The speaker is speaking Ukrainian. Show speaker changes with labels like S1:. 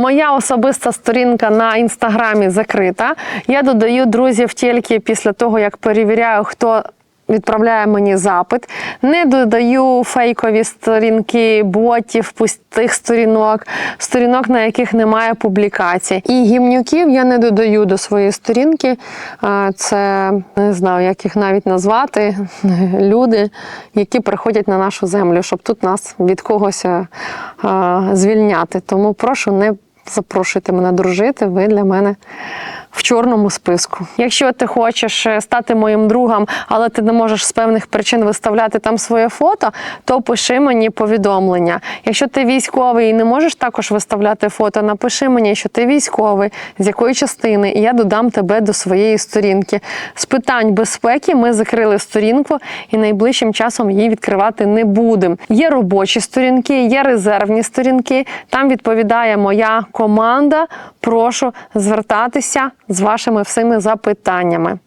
S1: Моя особиста сторінка на інстаграмі закрита. Я додаю друзів тільки після того, як перевіряю, хто. Відправляє мені запит, не додаю фейкові сторінки ботів, пустих сторінок, сторінок, на яких немає публікацій. І гімнюків я не додаю до своєї сторінки. Це не знаю, як їх навіть назвати. Люди, які приходять на нашу землю, щоб тут нас від когось звільняти. Тому прошу не запрошуйте мене дружити. Ви для мене в чорному списку. Якщо ти хочеш е, стати моїм другом, але ти не можеш з певних причин виставляти там своє фото, то пиши мені повідомлення. Якщо ти військовий і не можеш також виставляти фото, напиши мені, що ти військовий, з якої частини, і я додам тебе до своєї сторінки. З питань безпеки ми закрили сторінку і найближчим часом її відкривати не будемо. Є робочі сторінки, є резервні сторінки. Там відповідає моя команда. Прошу звертатися з вашими всіми запитаннями.